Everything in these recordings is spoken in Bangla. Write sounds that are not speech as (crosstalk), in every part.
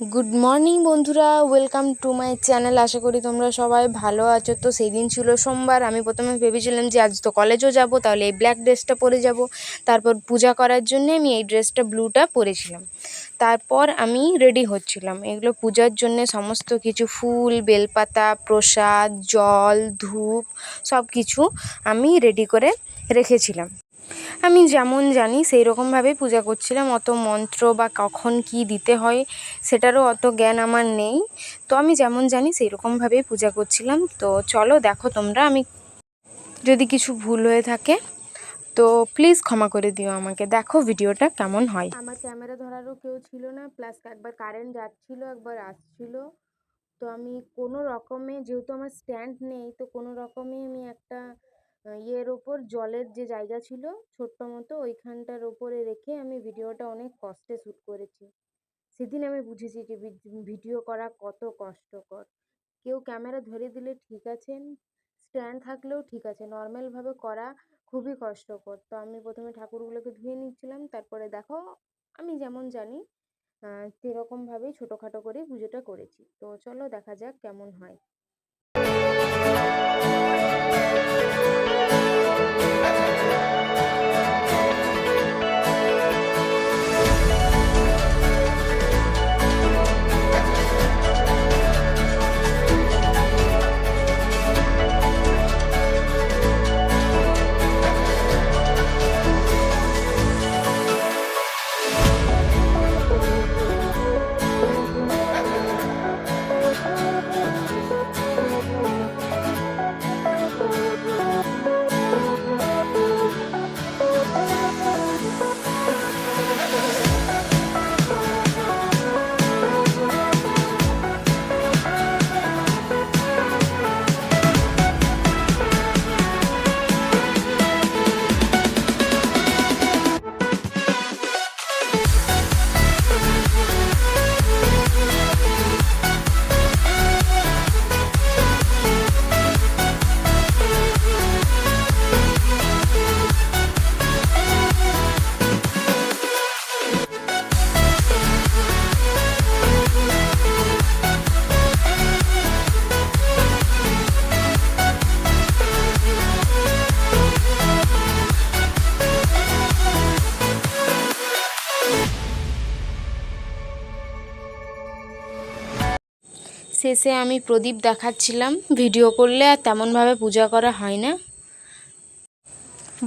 গুড মর্নিং বন্ধুরা। ওয়েলকাম টু মাই চ্যানেল আশা করি তোমরা সবাই ভালো আছো। তো সেই দিন ছিল সোমবার। আমি প্রথমে ভেবেছিলাম যে, আজ তো কলেজও যাব, তাহলে এই ব্ল্যাক ড্রেসটা পরে যাব। তারপর পূজা করার জন্য আমি এই ড্রেসটা ব্লুটা পরেছিলাম। তারপর আমি রেডি হচ্ছিলাম। এগুলো পূজার জন্য সমস্ত কিছু, ফুল, বেলপাতা, প্রসাদ, জল, ধূপ সব কিছু আমি রেডি করে রেখেছিলাম। আমি যেমন জানি সেই রকমভাবেই পূজা করছিলাম, অত মন্ত্র বা কখন কী দিতে হয় সেটারও অত জ্ঞান আমার নেই। তো আমি যেমন জানি সেই রকমভাবেই পূজা করছিলাম। তো চলো দেখো তোমরা, আমি যদি কিছু ভুল হয়ে থাকে, তো প্লিজ ক্ষমা করে দিও আমাকে। দেখো ভিডিওটা কেমন হয়। আমার ক্যামেরা ধরারও কেউ ছিল না প্লাস একবার কারেন্ট যাচ্ছিল, একবার আসছিল। তো আমি কোনো রকমে, যেহেতু আমার স্ট্যান্ড নেই, তো কোনো রকমে আমি একটা ইয়ের ওপর জলের যে জায়গা ছিল ছোট্ট মতো ওইখানটার ওপরে রেখে আমি ভিডিওটা অনেক কষ্টে শ্যুট করেছি। সেদিন আমি বুঝেছি যে ভিডিও করা কত কষ্টকর। কেউ ক্যামেরা ধরে দিলে ঠিক আছে, স্ট্যান্ড থাকলেও ঠিক আছে নর্মালভাবে করা খুবই কষ্টকর। তো আমি প্রথমে ঠাকুরগুলোকে ধুয়ে নিচ্ছিলাম, তারপরে দেখো আমি যেমন জানি সেরকমভাবেই ছোটোখাটো করে পুজোটা করেছি। তো চলো দেখা যাক কেমন হয়। শেষে আমি প্রদীপ দেখাচ্ছিলাম ভিডিও করলে আর তেমনভাবে পূজা করা হয় না।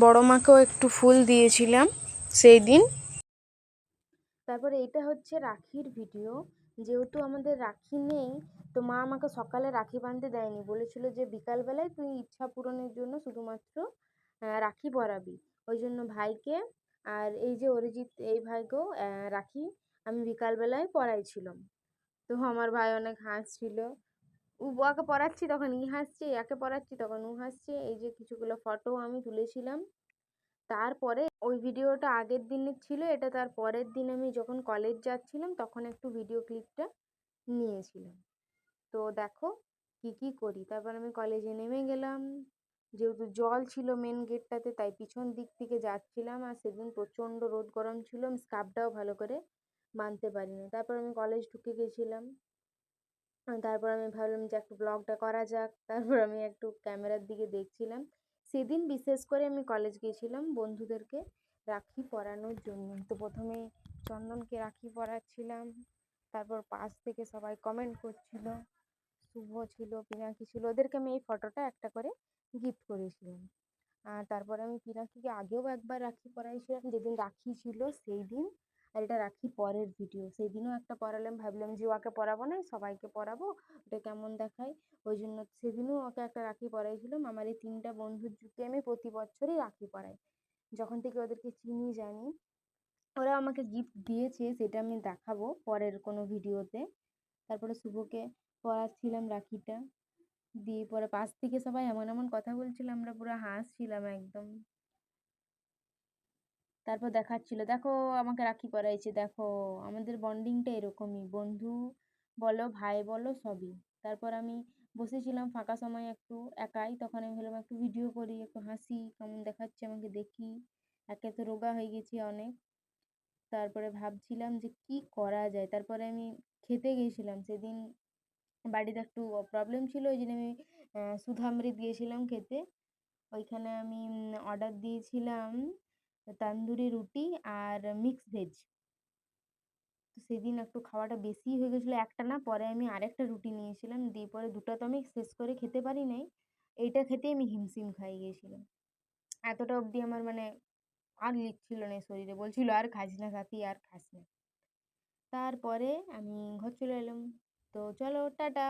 বড় মাকেও একটু ফুল দিয়েছিলাম সেই দিন। তারপরে এটা হচ্ছে রাখির ভিডিও। যেহেতু আমাদের রাখি নেই, তো মা আমাকে সকালে রাখি বাঁধতে দেয়নি। বলেছিল যে বিকালবেলায় তুই ইচ্ছা পূরণের জন্য শুধুমাত্র রাখি পরাবি। ওই জন্য ভাইকে আর এই যে অরিজিৎ, এই ভাইকেও রাখি আমি বিকালবেলায় পরাইছিলাম। তো আমার ভাই অনেক হাসছিল। উ ওকে পড়াচ্ছি তখন ই হাসছে একে পড়াচ্ছি তখন উ হাসছে। এই যে কিছুগুলো ফটো আমি তুলেছিলাম। তারপরে ওই ভিডিওটা আগের দিনের ছিল, এটা তার পরের দিন আমি যখন কলেজ যাচ্ছিলাম তখন একটু ভিডিও ক্লিপটা নিয়েছিলাম। তো দেখো কি কি করি। তারপর আমি কলেজে নেমে গেলাম। যেহেতু জল ছিল মেন গেটটাতে তাই পিছন দিক থেকে যাচ্ছিলাম। আর সেদিন প্রচণ্ড রোদ গরম ছিল, আমি স্কার্ফটাও ভালো করে মানতে পারিনি। তারপর আমি কলেজ ঢুকে গেছিলাম। তারপর আমি ভাবলাম যে একটু ব্লগটা করা যাক। (laughs) তারপর আমি একটু ক্যামেরার দিকে দেখছিলাম। সেদিন বিশেষ করে আমি কলেজ গিয়েছিলাম বন্ধুদেরকে রাখি পরানোর জন্য। তো প্রথমে চন্দনকে রাখি পরাচ্ছিলাম। তারপর পাশ থেকে সবাই কমেন্ট করছিল। শুভ ছিল, পিনাকি ছিল। ওদেরকে আমি এই ফটোটা একটা করে গিফট করেছিলাম। আর তারপরে আমি পিনাকিকে আগেও একবার রাখি পরাইছিলাম। যেদিন রাখি ছিল, সেই দিন আর এটা রাখি পরের ভিডিও সেই দিনও একটা পরালাম ভাবলাম যে ওকে পরাবো না, সবাইকে পরাবো ওটা কেমন দেখায়? ওই জন্য সেদিনও ওকে একটা রাখি পরাইছিলাম আমার এই তিনটা বন্ধুর যুগে আমি প্রতি বছরই রাখি পরাই যখন থেকে ওদেরকে চিনি, জানি, ওরা আমাকে গিফট দিয়েছে, সেটা আমি দেখাবো পরের কোনো ভিডিওতে তারপরে শুভকে পরাচ্ছিলাম রাখিটা। দিয়ে পরে পাশ থেকে সবাই এমন এমন কথা বলছিল, আমরা পুরো হাসছিলাম একদম। তারপর দেখাচ্ছিল, দেখো, আমাকে রাখি পরাইছে, দেখো, আমাদের বন্ডিংটা এরকমই। বন্ধু বলো, ভাই বলো, সবই। তারপর আমি বসেছিলাম ফাঁকা সময় একটু একাই। তখন আমি ভাবলাম, একটু ভিডিও করি, একটু হাসি, কেমন দেখাচ্ছে আমাকে দেখি। একে তো রোগা হয়ে গেছি অনেক। তারপরে ভাবছিলাম যে কি করা যায়? তারপরে আমি খেতে গিয়েছিলাম সেদিন বাড়িতে একটু প্রবলেম ছিল, ওই জন্য আমি সুধামৃত গিয়েছিলাম খেতে। ওইখানে আমি অর্ডার দিয়েছিলাম তান্দুরি রুটি আর মিক্স ভেজ সেদিন একটু খাওয়াটা বেশিই হয়ে গেছিল একটা না, পরে আমি আরেকটা রুটি নিয়েছিলাম, দিয়ে পরে দুটো তো আমি শেষ করে খেতে পারি নাই, এইটা খেতেই আমি হিমশিম খাই গিয়েছিলাম এতটা অবধি আমার মানে আর লিখছিল না শরীরে, বলছিল আর খাস না সাথী, আর খাস না। তারপরে আমি ঘর চলে এলাম। তো চলো, টাটা।